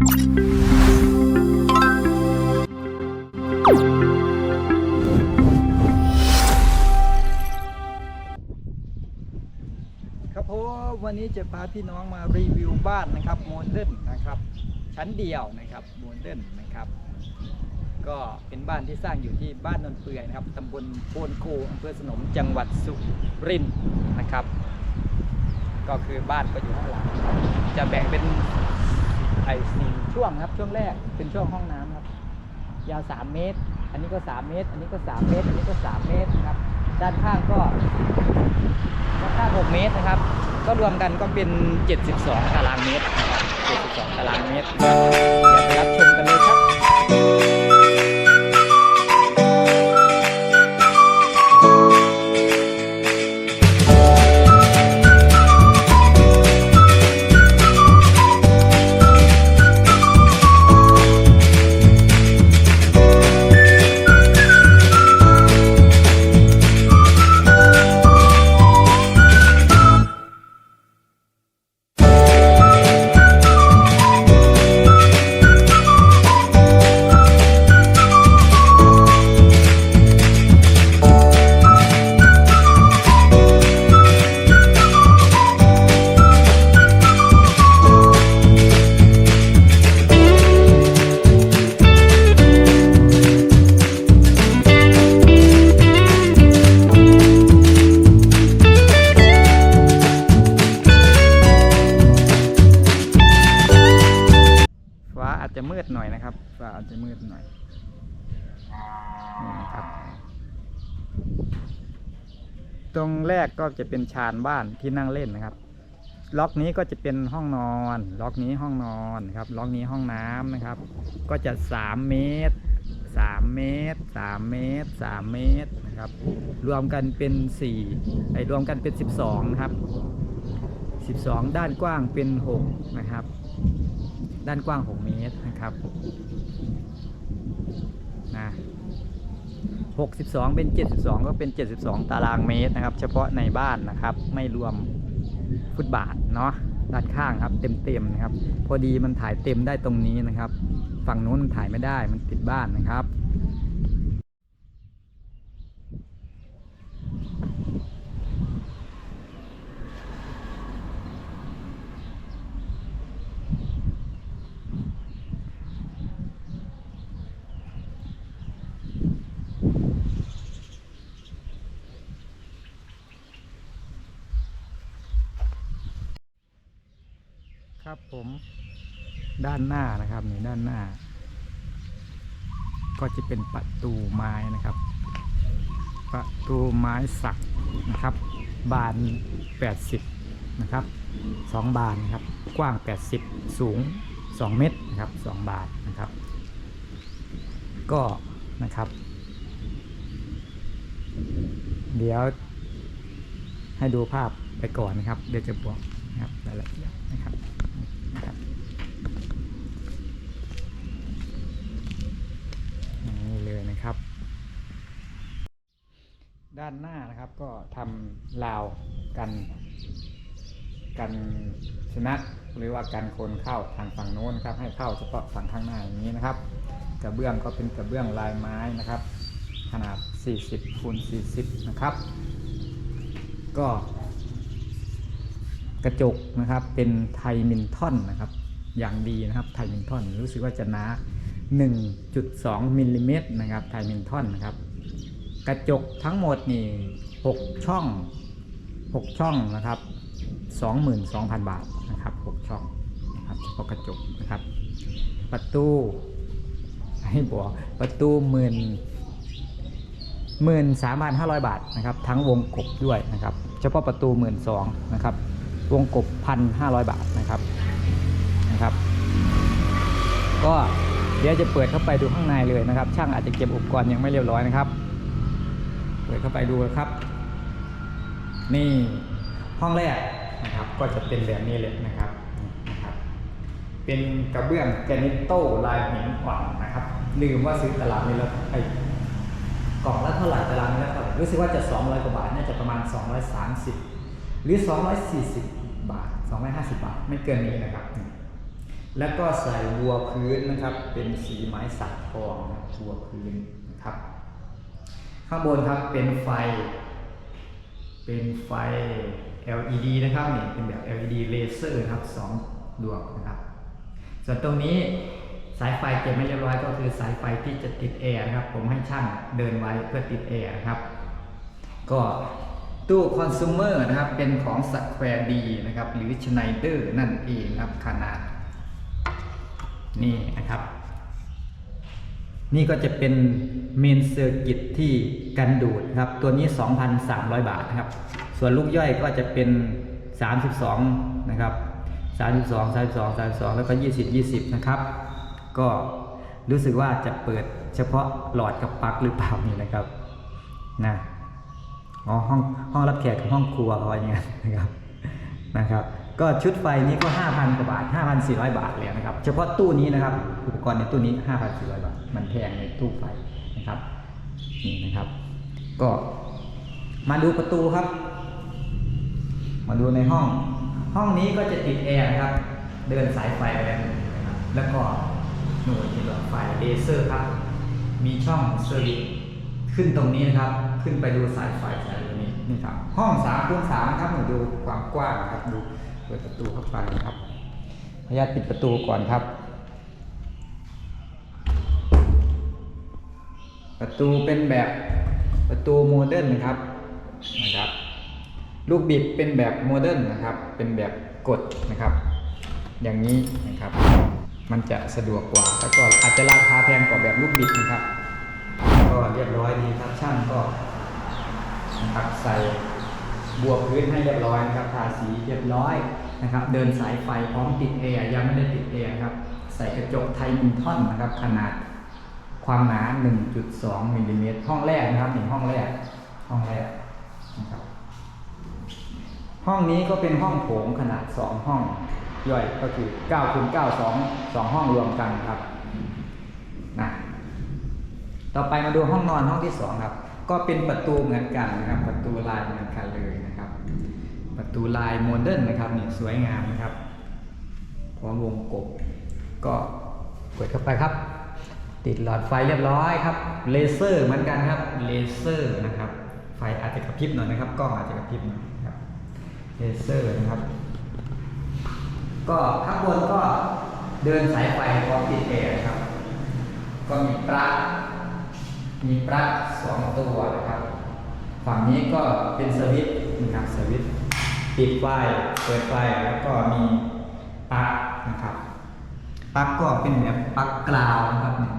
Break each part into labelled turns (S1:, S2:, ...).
S1: ครับผมวันนี้จะพาพี่น้องมารีวิวบ้านนะครับโมเดิร์นนะครับ ชั้นเดียวนะครับโมเดิร์นนะครับ ก็เป็นบ้านที่สร้างอยู่ที่บ้านนนเปื่อยนะครับตำบลโพนโคอำเภอสนมจังหวัดสุรินทร์นะครับ ก็คือบ้านก็อยู่ข้างหลังจะแบ่งเป็นไอ้สี่ ช่วงครับช่วงแรกเป็นช่วงห้องน้ำครับ ยาว3เมตร อันนี้ก็3เมตร อันนี้ก็3เมตร อันนี้ก็3เมตรนะครับ ด้านข้างก็ด้านข้าง6เมตรนะครับ ก็รวมกันก็เป็น 72 ตารางเมตรนะครับ72 ตารางเมตรเดี๋ยวไปรับชมกันเลย จะเป็นชานบ้านที่นั่งเล่นนะครับ ล็อกนี้ก็จะเป็นห้องนอน ล็อกนี้ห้องนอนครับ ล็อกนี้ห้องน้ำนะครับ ก็จะ 3 เมตร 3 เมตร 3 เมตร 3 เมตรนะครับ รวมกันเป็น4ไอ้รวมกันเป็น 12ครับ12 ด้านกว้างเป็น 6 นะครับ ด้านกว้าง 6 เมตรนะครับนะ 62 เป็น 72 ก็เป็น 72 ตารางเมตรนะครับ เฉพาะในบ้านนะครับ ไม่รวมฟุตบาทเนาะด้านข้างครับเต็มๆนะครับ พอดีมันถ่ายเต็มได้ตรงนี้นะครับ ฝั่งนู้นมันถ่ายไม่ได้มันติดบ้านนะครับ ครับ ผมด้านหน้านะครับนี่ด้านหน้า ก็จะเป็นประตูไม้นะครับ ประตูไม้สักนะครับ บาน 80 นะครับสองบานนะครับ กว้าง 80 สูง 2 เมตรนะครับสองบานนะครับ ก็นะครับ เดี๋ยวให้ดูภาพไปก่อนนะครับ เดี๋ยวจะบอกนะครับรายละเอียดนะครับอย่างนี้เลยนะครับ ด้านหน้านะครับก็ทำราวกันกันชนะหรือว่ากันคนเข้าทางฝั่งโน้นครับให้เข้าเฉพาะฝั่งข้างหน้าอย่างนี้นะครับ กระเบื้องก็เป็นกระเบื้องลายไม้นะครับ ขนาด 40คูณ40 นะครับ ก็ กระจกนะครับเป็นไทมินทอนนะครับอย่างดีนะครับไทมินทอนรู้สึกว่าจะหนา 1.2มิลลิเมตรนะครับไทมินทอนนะครับ กระจกทั้งหมดนี่6ช่อง6ช่องนะครับ22,000บาทนะครับ6ช่องนะครับเฉพาะกระจกนะครับ ประตูให้บอกประตูหมื่นหมื่นสามพันห้าร้อยบาทนะครับ ทั้งวงกบด้วยนะครับ เฉพาะประตูหมื่นสองนะครับ วงกบพันห้าร้อยบาทนะครับนะครับ ก็เดี๋ยวจะเปิดเข้าไปดูข้างในเลยนะครับ ช่างอาจจะเก็บอุปกรณ์ยังไม่เรียบร้อยนะครับ ปิดเข้าไปดูครับ นี่ห้องแรกนะครับ ก็จะเป็นแบบนี้เลยนะครับนะครับ เป็นกระเบื้องแกนิตโต้ลายหินอ่อนนะครับ ลืมว่าซื้อตลาดนี้แล้วไอ้กล่องละเท่าไหร่ตารางนี้แล้วเท่าไหร่รู้สึกว่าจะ 200 กว่าบาท น่าจะประมาณ 230 หรือ 240 บาท 250 บาท ไม่เกินนี้นะครับ แล้วก็ใส่วัวพื้นนะครับ เป็นสีไม้สักทองนะวัวพื้นนะครับ ข้างบนครับเป็นไฟ เป็นไฟ LED นะครับนี่เป็นแบบ LED เลเซอร์ครับสองดวงนะครับ ส่วนตรงนี้สายไฟเก็บไม่เรียบร้อยก็คือสายไฟที่จะติดแอร์นะครับ ผมให้ช่างเดินไว้เพื่อติดแอร์นะครับ ก็ตู้คอน sumer นะครับ เป็นของ Square D นะครับ หรือ Schneider นั่นเองครับขนาด นี่นะครับ นี่ก็จะเป็นเมนเซอร์กิตที่กันดูดครับ ตัวนี้ 2,300 บาทนะครับ ส่วนลูกย่อยก็จะเป็น 32 นะครับ 32 32 32 แล้วก็ 20 20 นะครับ ก็รู้สึกว่าจะเปิดเฉพาะหลอดกับปลั๊กหรือเปล่านี่นะครับนะอ๋อห้องห้องรับแขกกับห้องครัวเขาอย่างเงี้ยนะครับนะครับ ก็ชุดไฟนี้ก็ 5,000กว่าบาท 5,400 บาทเลยนะครับ เฉพาะตู้นี้นะครับ อุปกรณ์ในตู้นี้ 5,400 บาท มันแพงในตู้ไฟนะครับ นี่นะครับ ก็มาดูประตูครับ มาดูในห้อง ห้องนี้ก็จะติดแอร์นะครับ เดินสายไฟไปแล้วนะครับ แล้วก็หน่วยหลอดไฟเลเซอร์ครับ มีช่องสวิตขึ้นตรงนี้นะครับ ขึ้นไปดูสายไฟสายตรงนี้นี่ครับ ห้อง3คูณ3ครับมาดูความกว้างครับดู ปิดประตูเข้าไปนะครับ ขออนุญาตปิดประตูก่อนครับ ประตูเป็นแบบประตูโมเดิร์นนะครับนะครับ ลูกบิดเป็นแบบโมเดิร์นนะครับ เป็นแบบกดนะครับ อย่างนี้นะครับ มันจะสะดวกกว่าแล้วก็อาจจะราคาแพงกว่าแบบลูกบิดนะครับ ก็เรียบร้อยดีครับช่างก็นะครับใส่ บัวพื้นให้เรียบร้อยนะครับทาสีเรียบร้อยนะครับ เดินสายไฟพร้อมติดแอร์ยังไม่ได้ติดแอร์ครับ ใส่กระจกไทมินทอนนะครับ ขนาดความหนา 1.2มิลลิเมตรห้องแรกนะครับนี่ห้องแรก ห้องแรกนะครับห้องนี้ก็เป็นห้องโถงขนาด 2 ห้อง ย่อยก็คือ9คูณ9 2 2 ห้องรวมกันครับนะต่อไปมาดูห้องนอนห้องที่ 2 ครับ ก็เป็นประตูเหมือนกันนะครับ ประตูลายเหมือนกันเลยนะครับ ประตูลายโมเดิร์นนะครับนี่สวยงามนะครับพร้อมวงกบก็กดเข้าไปครับ ติดหลอดไฟเรียบร้อยครับเลเซอร์เหมือนกันครับเลเซอร์นะครับไฟอาจจะกระพริบหน่อยนะครับกล้องอาจจะกระพริบหน่อยครับเลเซอร์นะครับ ก็ข้างบนก็เดินสายไฟพร้อมติดแอร์ครับ ก็มีปลั๊ก มีปลั๊กสองตัวนะครับ ฝั่งนี้ก็เป็นสวิตช์นะครับสวิตช์ปิดไฟเปิดไฟแล้วก็มีปลั๊กนะครับปลั๊กก็เป็นแบบปลั๊กกราวนะครับเนี่ย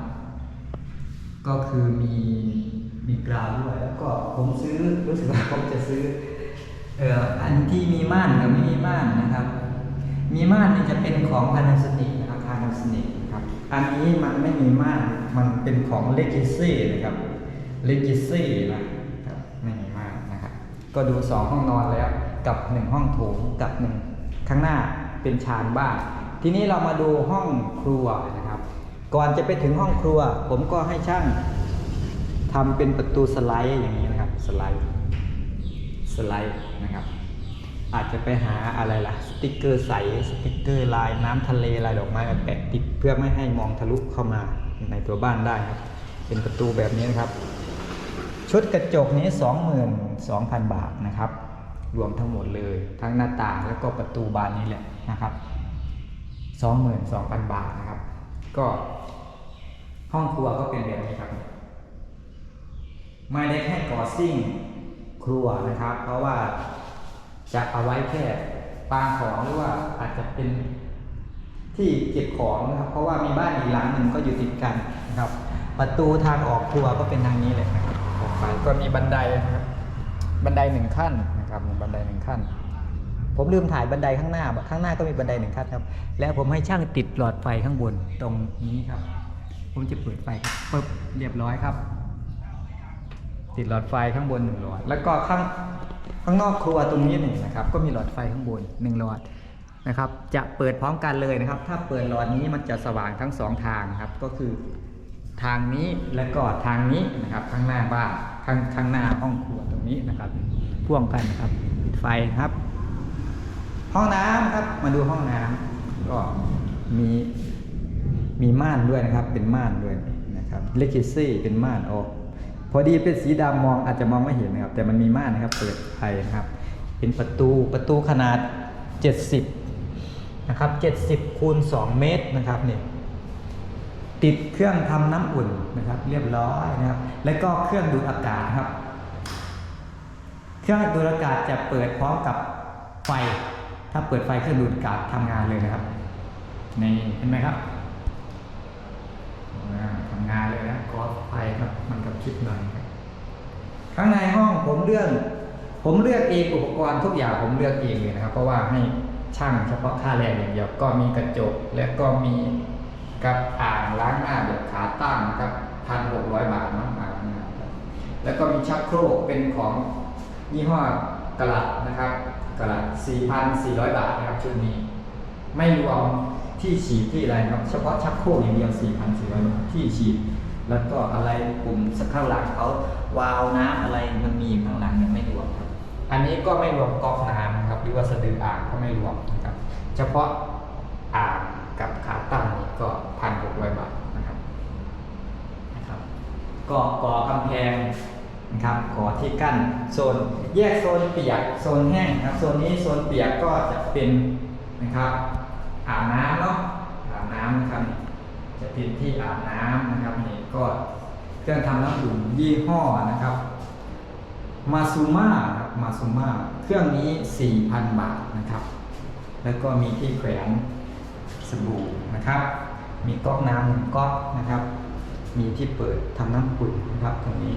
S1: ก็คือมีมีกราวด้วยแล้วก็ผมซื้อรู้สึกว่าผมจะซื้อเอออันที่มีม่านกับไม่มีม่านนะครับ มีม่านนี่จะเป็นของ Panasonic นะครับ Panasonic นะครับ อันนี้มันไม่มีม่านมันเป็นของ Legacy นะครับ Legacy นะครับไม่มีม่านนะครับก็ดู 2 ห้องนอนแล้วกับ 1 ห้องโถงกับ1ข้างหน้าเป็นชานบ้าน ทีนี้เรามาดูห้องครัวนะครับ ก่อนจะไปถึงห้องครัว ผมก็ให้ช่างทำเป็นประตูสไลด์อย่างนี้นะครับสไลด์สไลด์นะครับ อาจจะไปหาอะไรล่ะ สติกเกอร์ใส สติกเกอร์ลายน้ำทะเลลายดอกไม้แปะติดเพื่อไม่ให้มองทะลุเข้ามาในตัวบ้านได้ครับ เป็นประตูแบบนี้นะครับ ชุดกระจกนี้ 22,000 บาทนะครับ รวมทั้งหมดเลย ทั้งหน้าต่างแล้วก็ประตูบานนี้แหละนะครับ 22,000 บาทนะครับ ก็ห้องครัวก็เป็นแบบนี้ครับ ไม่ได้แค่ก่อซิ่งครัวนะครับ เพราะว่า จะเอาไว้แค่ปางของหรือว่าอาจจะเป็นที่เก็บของนะครับ เพราะว่ามีบ้านอีกหลังหนึ่งก็อยู่ติดกันนะครับ ประตูทางออกครัวก็เป็นทางนี้เลยนะครับออกไปก็มีบันไดนะครับบันไดหนึ่งขั้นนะครับมีบันไดหนึ่งขั้น ผมลืมถ่ายบันไดข้างหน้าข้างหน้าก็มีบันไดหนึ่งขั้นครับ แล้วผมให้ช่างติดหลอดไฟข้างบนตรงนี้ครับ ผมจะเปิดไฟครับปึ๊บเรียบร้อยครับ ติดหลอดไฟข้างบนหนึ่งหลอด แล้วก็ข้าง ข้างนอกครัวตรงนี้หนึ่งนะครับ ก็มีหลอดไฟข้างบนหนึ่งหลอดนะครับ จะเปิดพร้อมกันเลยนะครับ ถ้าเปิดหลอดนี้มันจะสว่างทั้งสองทางครับ ก็คือทางนี้และก็ทางนี้นะครับ ข้างหน้าบ้านข้างข้างหน้าห้องครัวตรงนี้นะครับ พ่วงกันนะครับ ไฟครับ ห้องน้ำครับ มาดูห้องน้ำก็มีมีม่านด้วยนะครับ เป็นม่านด้วยนะครับเลกิซี่เป็นม่านออก พอดีเป็นสีดำมองอาจจะมองไม่เห็นนะครับ แต่มันมีม่านนะครับเปิดไฟนะครับ เป็นประตูประตูขนาด 70นะครับ70คูณ2เมตรนะครับเนี่ยติดเครื่องทำน้ำอุ่นนะครับ เรียบร้อยนะครับ แล้วก็เครื่องดูดอากาศครับ เครื่องดูดอากาศจะเปิดพร้อมกับไฟ ถ้าเปิดไฟเครื่องดูดอากาศทำงานเลยนะครับนี่เห็นไหมครับ งานเลยนะกอไฟครับมันกับคิดหน่อยครับข้างในห้องผมเลือกผมเลือกเองอุปกรณ์ทุกอย่างผมเลือกเองเลยนะครับ เพราะว่าให้ช่างเฉพาะค่าแรงอย่างเดียวก็มีกระจก และก็มีกับอ่างล้างหน้าแบบขาตั้งนะครับพันหกร้อยบาทเนาะอ่างล้างหน้าครับแล้วก็มีชักโครกเป็นของยี่ห้อกระลัดนะครับกระลัด4,400บาทนะครับชุดนี้ ไม่รวม ที่ฉีดที่อะไรนะครับเฉพาะชักโครกอย่างเดียว4,400บาทที่ฉีดแล้วก็อะไรปุ่มสักข้างหลังเขาวาล์วน้ำอะไรมันมีอยู่ข้างหลังเนี่ยไม่รวมครับ อันนี้ก็ไม่รวมก๊อกน้ำนะครับหรือว่าสะดืออ่างก็ไม่รวมนะครับ เฉพาะอ่างกับขาตั้งนี่ก็พันหกร้อยบาทนะครับนะครับ ก็ก่อกำแพงนะครับก่อที่กั้นโซนแยกโซนเปียกโซนแห้งนะครับโซนนี้โซนเปียกก็จะเป็นนะครับ อาบน้ำเนาะอาบน้ำนะครับจะเป็นที่อาบน้ำนะครับนี่ก็เครื่องทำน้ำอุ่นยี่ห้อนะครับมาซูมาครับมาซูมาเครื่องนี้ 4,000 บาทนะครับ แล้วก็มีที่แขวนสบู่นะครับ มีก๊อกน้ำหนึ่งก๊อกนะครับ มีที่เปิดทำน้ำอุ่นนะครับตรงนี้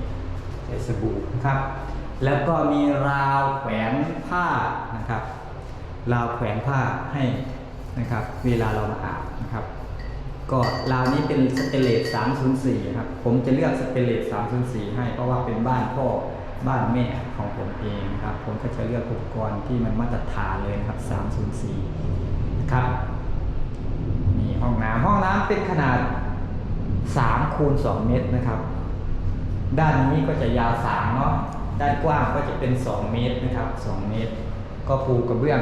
S1: ใส่สบู่นะครับ แล้วก็มีราวแขวนผ้านะครับ ราวแขวนผ้าให้ นะครับ เวลาเรามาอาบนะครับ ก็ราวนี้เป็นสเตเลส304ครับ ผมจะเลือกสเตเลส304 ให้เพราะว่าเป็นบ้านพ่อบ้านแม่ของผมเองนะครับ ผมก็จะเลือกอุปกรณ์ที่มันมาตรฐานเลยนะครับ 304 นะครับนี่ห้องน้ำห้องน้ำเป็นขนาด3คูณ2เมตรนะครับ ด้านนี้ก็จะยาว3เนาะด้านกว้างก็จะเป็น 2 เมตรนะครับ 2 เมตร ก็ปูกระเบื้อง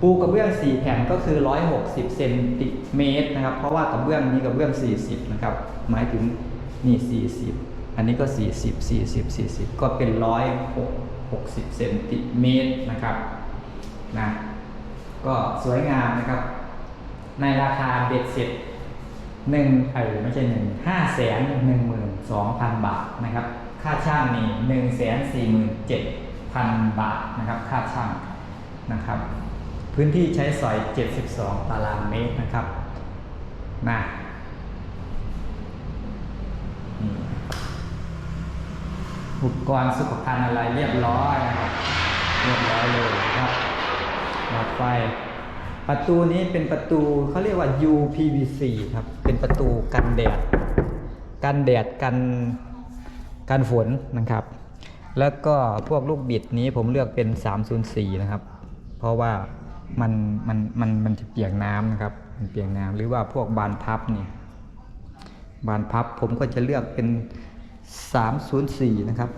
S1: ปูกระเบื้อง 4 แผ่นก็คือ 160 เซนติเมตรนะครับ เพราะว่ากระเบื้องนี้กระเบื้อง 40 นะครับ หมายถึงนี่ 40 อันนี้ก็ 40 40 40 ก็เป็น 160 เซนติเมตรนะครับนะก็สวยงามนะครับ ในราคาเบ็ดเสร็จหนึ่งเออไม่ใช่หนึ่งห้าแสนหนึ่งหมื่นสองพันบาทนะครับ ค่าช่างนี่หนึ่งแสนสี่หมื่นเจ็ดพันบาทนะครับ ค่าช่างนะครับ พื้นที่ใช้สอย 72 ตารางเมตรนะครับนะอุปกรณ์สุขภัณฑ์อะไรเรียบร้อยนะครับเรียบร้อยเลยนะครับหลอดไฟ ประตูนี้เป็นประตูเขาเรียกว่า UPVC ครับ เป็นประตูกันแดด กันแดดกันกันฝนนะครับ แล้วก็พวกลูกบิดนี้ผมเลือกเป็น 304 นะครับ เพราะว่า มันมันมันมันจะเปียกน้ำนะครับ มันเปียกน้ำหรือว่าพวกบานพับนี่บานพับผมก็จะเลือกเป็น 304 นะครับ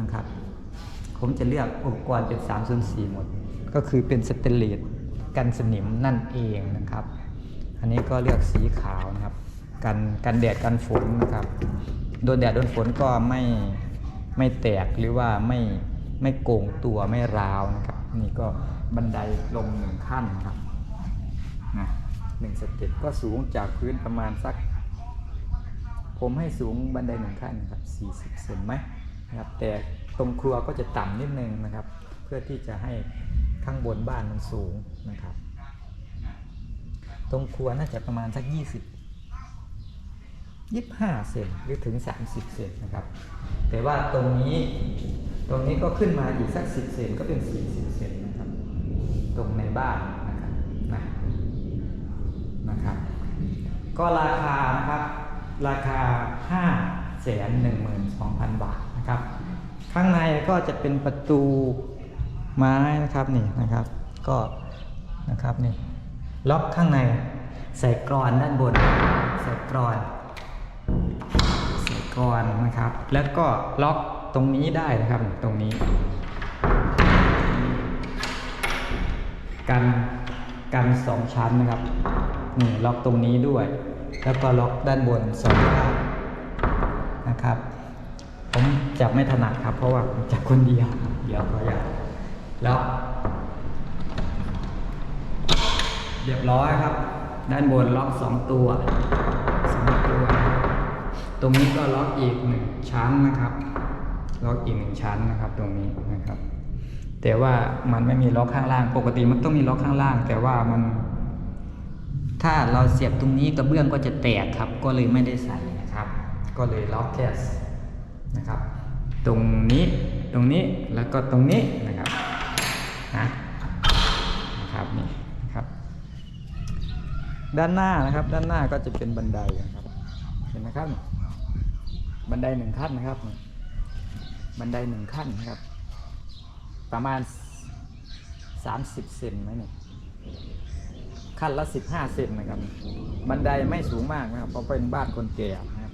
S1: นะครับ ผมจะเลือกอุปกรณ์เป็น 304 หมด ก็คือเป็นสเตนเลสกันสนิมนั่นเองนะครับ อันนี้ก็เลือกสีขาวนะครับ กันกันแดดกันฝนนะครับ โดนแดดโดนฝนก็ไม่ไม่แตกหรือว่าไม่ไม่โก่งตัวไม่ร้าวนะครับ นี่ก็ บันไดลงหนึ่งขั้นครับนะหนึ่งสเต็ปก็สูงจากพื้นประมาณสัก ผมให้สูงบันไดหนึ่งขั้นครับ 40เซนไหมนะครับแต่ตรงครัวก็จะต่ำนิดนึงนะครับ เพื่อที่จะให้ข้างบนบ้านมันสูงนะครับ ตรงครัวน่าจะประมาณสัก 20 25 เซนหรือถึง 30 เซนนะครับ แต่ว่าตรงนี้ตรงนี้ก็ขึ้นมาอีกสัก 10 เซนก็เป็น 40เซนนะครับ ตรงในบ้านนะครับนะนะครับ ก็ราคานะครับราคา 5 1 2 0 0 0 บาทนะครับ ข้างในก็จะเป็นประตูไม้นะครับนี่นะครับ ก็นะครับนี่ล็อกข้างในใส่กรอนด้านบนใส่กรอนใส่กรอนนะครับ แล้วก็ล็อกตรงนี้ได้นะครับตรงนี้ กันกันสองชั้นนะครับนี่ล็อกตรงนี้ด้วย แล้วก็ล็อกด้านบนสองข้างนะครับ ผมจับไม่ถนัดครับ เพราะว่าผมจับคนเดียวเดี๋ยวก็อยากล็อกเรียบร้อยครับ ด้านบนล็อกสองตัวสองตัว ตรงนี้ก็ล็อกอีกหนึ่งชั้นนะครับ ล็อกอีกหนึ่งชั้นนะครับ ตรงนี้นะครับ แต่ว่ามันไม่มีล็อกข้างล่าง ปกติมันต้องมีล็อกข้างล่าง แต่ว่ามัน ถ้าเราเสียบตรงนี้กระเบื้องก็จะแตกครับ ก็เลยไม่ได้ใส่นะครับ ก็เลยล็อกแค่นะครับ ตรงนี้ตรงนี้แล้วก็ตรงนี้นะครับนะนะครับนี่นะครับ ด้านหน้านะครับ ด้านหน้าก็จะเป็นบันไดนะครับ เห็นไหมครับ บันไดหนึ่งขั้นนะครับ บันไดหนึ่งขั้นนะครับ ประมาณ 30 เซนไหมเนี่ยขั้นละ 15 เซนนะครับ บันไดไม่สูงมากนะครับ เพราะเป็นบ้านคนแก่นะครับ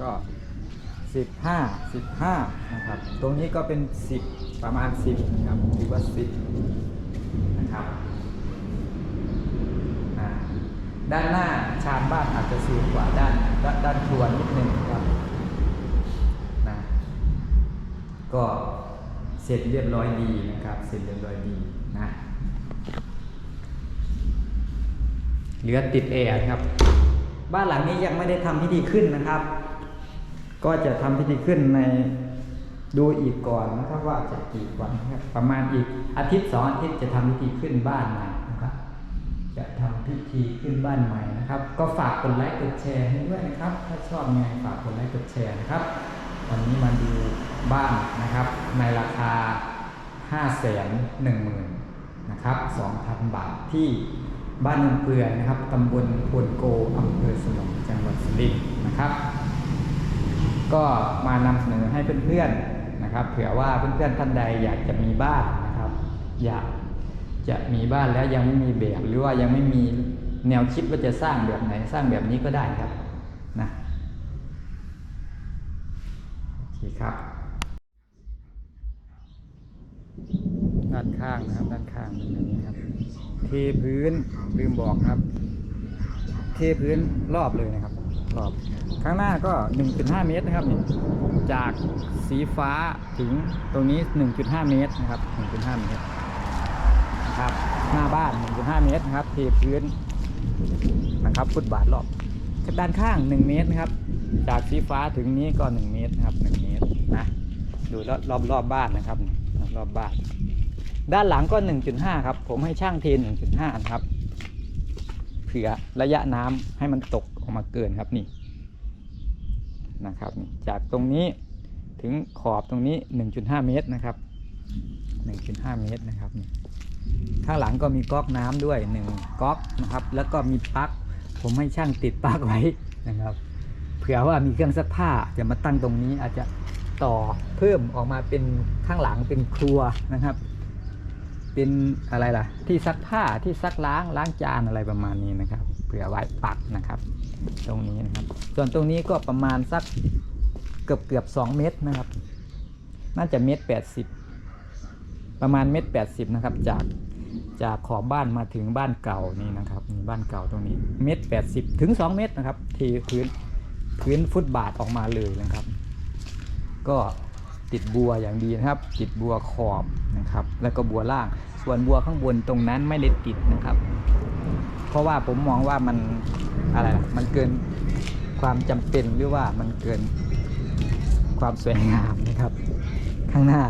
S1: ก็ 15 15 นะครับ ตรงนี้ก็เป็น 10 ประมาณ 10 นะครับถือว่า 10 นะครับด้านหน้าชานบ้านอาจจะสูงกว่าด้านด้านด้านครัวนิดนึงครับนะก็ เสร็จเรียบร้อยดีนะครับ เสร็จเรียบร้อยดีนะเหลือติดแอร์ครับ บ้านหลังนี้ยังไม่ได้ทำพิธีขึ้นนะครับ ก็จะทำพิธีขึ้นในดูอีกก่อนนะครับว่าจะกี่วันครับประมาณอีกอาทิตย์สองอาทิตย์จะทำพิธีขึ้นบ้านใหม่นะครับ จะทำพิธีขึ้นบ้านใหม่นะครับ ก็ฝากกดไลค์กดแชร์ให้ด้วยนะครับ ถ้าชอบไงฝากกดไลค์กดแชร์นะครับ วันนี้มาดู บ้านนะครับในราคา 5 1 0 0 0 0นะครับ2,000 บาทที่บ้านนนเปื่อยนะครับตำบลพวนโกอำเภอสนมจังหวัดสุรินทร์นะครับ ก็มานำเสนอให้เพื่อนๆนะครับเผื่อว่าเพื่อนๆท่านใดอยากจะมีบ้านนะครับ อยากจะมีบ้านแล้วยังไม่มีแบบหรือว่ายังไม่มีแนวคิดว่าจะสร้างแบบไหนสร้างแบบนี้ก็ได้ครับนะโอเคครับ ด้านข้างนะครับ ด้านข้างเป็นอย่างนี้ครับ เทพื้นลืมบอกครับ เทพื้นรอบเลยนะครับ รอบ ข้างหน้าก็ 1.5 เมตรนะครับนี่จากสีฟ้าถึงตรงนี้ 1.5 เมตรนะครับ 1.5 เมตรนะครับ หน้าบ้าน 1.5 เมตรนะครับ เทพื้นนะครับฟุตบาทรอบด้านข้าง 1 เมตรนะครับ จากสีฟ้าถึงนี้ก็ 1 เมตรนะครับ 1 เมตรนะ ดูรอบรอบบ้านนะครับ รอบบ้าน ด้านหลังก็ 1.5 ครับ ผมให้ช่างเทน 1.5 นะครับ เผื่อระยะน้ำให้มันตกออกมาเกินครับนี่นะครับ จากตรงนี้ถึงขอบตรงนี้ 1.5 เมตรนะครับ 1.5 เมตรนะครับนี่ข้างหลังก็มีก๊อกน้ำด้วย1ก๊อกนะครับ แล้วก็มีปลั๊กผมให้ช่างติดปลั๊กไว้นะครับ เผื่อว่ามีเครื่องซักผ้าจะมาตั้งตรงนี้อาจจะต่อเพิ่มออกมาเป็นข้างหลังเป็นครัวนะครับ เป็นอะไรล่ะ ที่ซักผ้าที่ซักล้างล้างจานอะไรประมาณนี้นะครับเผื่อไว้ปักนะครับ ตรงนี้นะครับ ส่วนตรงนี้ก็ประมาณสักเกือบเกือบสองเมตรนะครับ น่าจะเมตรแปดสิบประมาณเมตรแปดสิบนะครับจากจากขอบบ้านมาถึงบ้านเก่านี่นะครับมีบ้านเก่าตรงนี้เมตรแปดสิบถึงสองเมตรนะครับทีพื้นพื้นฟุตบาทออกมาเลยนะครับ ก็ ติดบัวอย่างดีนะครับ ติดบัวขอบนะครับ แล้วก็บัวล่าง ส่วนบัวข้างบนตรงนั้นไม่ได้ติดนะครับ เพราะว่าผมมองว่ามันอะไรล่ะมันเกินความจำเป็นหรือว่ามันเกินความสวยงามนะครับ ข้างหน้า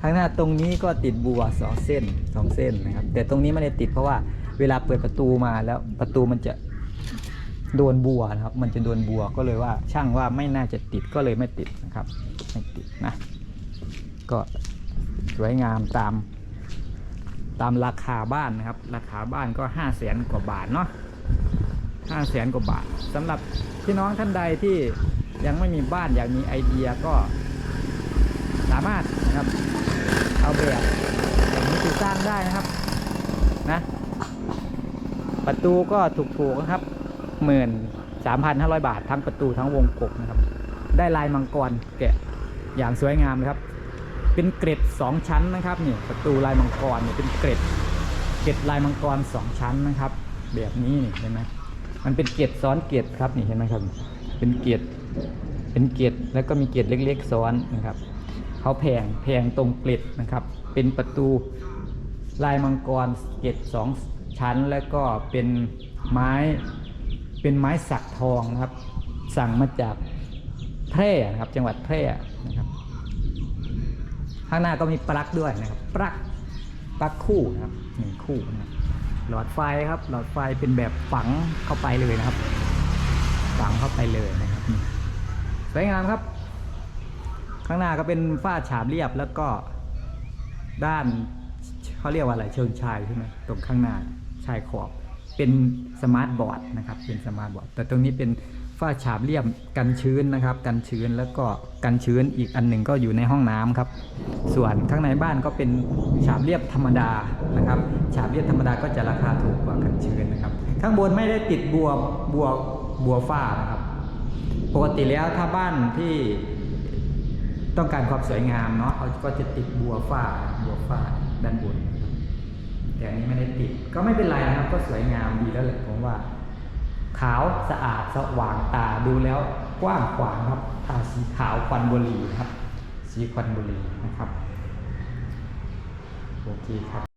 S1: ข้างหน้าตรงนี้ก็ติดบัวสองเส้นสองเส้นนะครับ แต่ตรงนี้ไม่ได้ติดเพราะว่าเวลาเปิดประตูมาแล้วประตูมันจะโดนบัวนะครับ มันจะโดนบัวก็เลยว่าช่างว่าไม่น่าจะติดก็เลยไม่ติดนะครับ ไม่ติดนะ ก็สวยงามตาม ตามราคาบ้านนะครับ ราคาบ้านก็ห้าแสนกว่าบาทเนาะห้าแสนกว่าบาทสำหรับพี่น้องท่านใดที่ยังไม่มีบ้านอยากมีไอเดียก็สามารถนะครับ เอาแบบอย่างนี้คือสร้างได้นะครับนะประตูก็ถูกๆนะครับหมื่นสามพันห้าร้อยบาททั้งประตูทั้งวงกบนะครับ ได้ลายมังกรแกะอย่างสวยงามเลยครับ เป็นเกร็ดสองชั้นนะครับนี่ประตูลายมังกรเนี่ยเป็นเกร็ดเกร็ดลายมังกรสองชั้นนะครับ แบบนี้นี่เห็นไหมมันเป็นเกล็ดซ้อนเกล็ดครับนี่เห็นไหมครับ เป็นเกล็ดเป็นเกล็ดแล้วก็มีเกล็ดเล็ก ๆ ซ้อนนะครับเขาแผงแผงตรงเกล็ดนะครับ เป็นประตูลายมังกรเกล็ดสองชั้น แล้วก็เป็นไม้เป็นไม้สักทองนะครับ สั่งมาจากแพร่นะครับจังหวัดแพร่นะครับ ข้างหน้าก็มีปลั๊กด้วยนะครับ ปลั๊ก ปลั๊กคู่นะครับหนึ่งคู่นะครับ หลอดไฟครับ หลอดไฟเป็นแบบฝังเข้าไปเลยนะครับ ฝังเข้าไปเลยนะครับ สวยงามครับ ข้างหน้าก็เป็นฝ้าฉาบเรียบแล้วก็ด้านเขาเรียกว่าอะไรเชิงชายใช่ไหมตรงข้างหน้าชายขอบเป็นสมาร์ทบอร์ดนะครับ เป็นสมาร์ทบอร์ด แต่ตรงนี้เป็น ฝ้าฉาบเรียบกันชื้นนะครับ กันชื้นแล้วก็กันชื้นอีกอันหนึ่งก็อยู่ในห้องน้ำครับ ส่วนข้างในบ้านก็เป็นฉาบเรียบธรรมดานะครับ ฉาบเรียบธรรมดาก็จะราคาถูกกว่ากันชื้นนะครับ ข้างบนไม่ได้ติดบัวบัวบัวฝ้านะครับ ปกติแล้วถ้าบ้านที่ต้องการความสวยงามเนาะเขาก็จะติดบัวฝ้าบัวฝ้าด้านบนแต่อันนี้ไม่ได้ติดก็ไม่เป็นไรนะครับ ก็สวยงามดีแล้วแหละผมว่า ขาวสะอาดสว่างตาดูแล้วกว้างขวางครับตาสีขาวควันบุหรี่ครับ สีควันบุหรี่นะครับ โอเคครับ